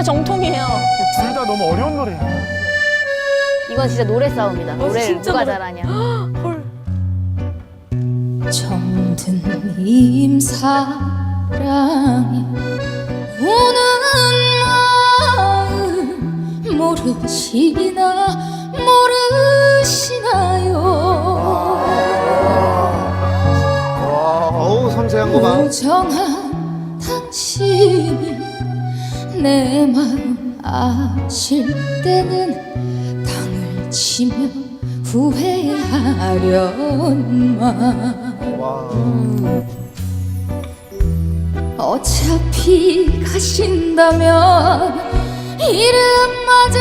다 정통이에요. 둘 다 너무 어려운 노래야. 이건 진짜 노래 싸움이다. 노래를 진짜 누가 노래. 잘하냐. 정든 임사랑이 우는 마음 모르시나 모르시나요 와, 어우 섬세한 거 봐. 무정한 당신이 내 마음 아실 때는 땅을 치며 후회하련만 와. 어차피 가신다면 이름마저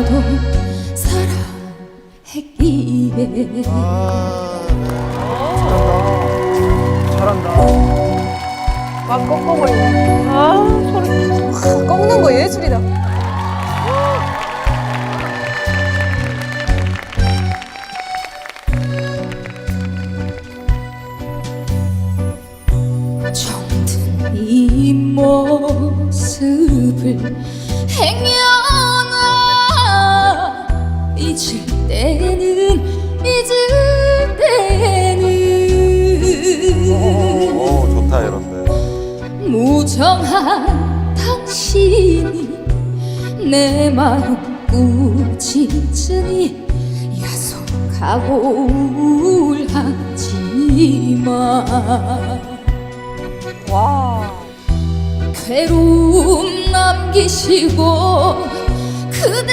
나도 사랑했기에 아, 잘한다. 막 꺾어버리네. 아, 소리. 꺾는 거 예술이다. 정든 이 모습을 행여 당신이 내 마음 꾸짖으니 야속하고 울하지마 와. 괴로움 남기시고 그대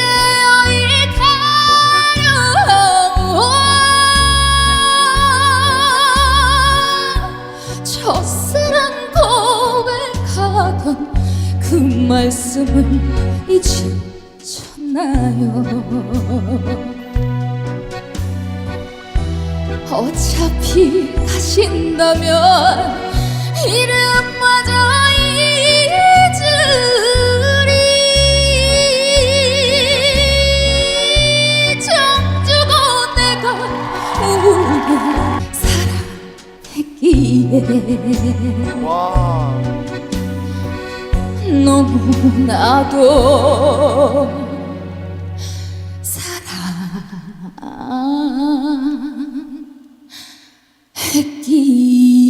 그 말씀을 잊으셨나요 어차피 가신다면 이름마저 잊으리 정주고 내가 우는 사랑했기에 와. 너무나도 사랑했기에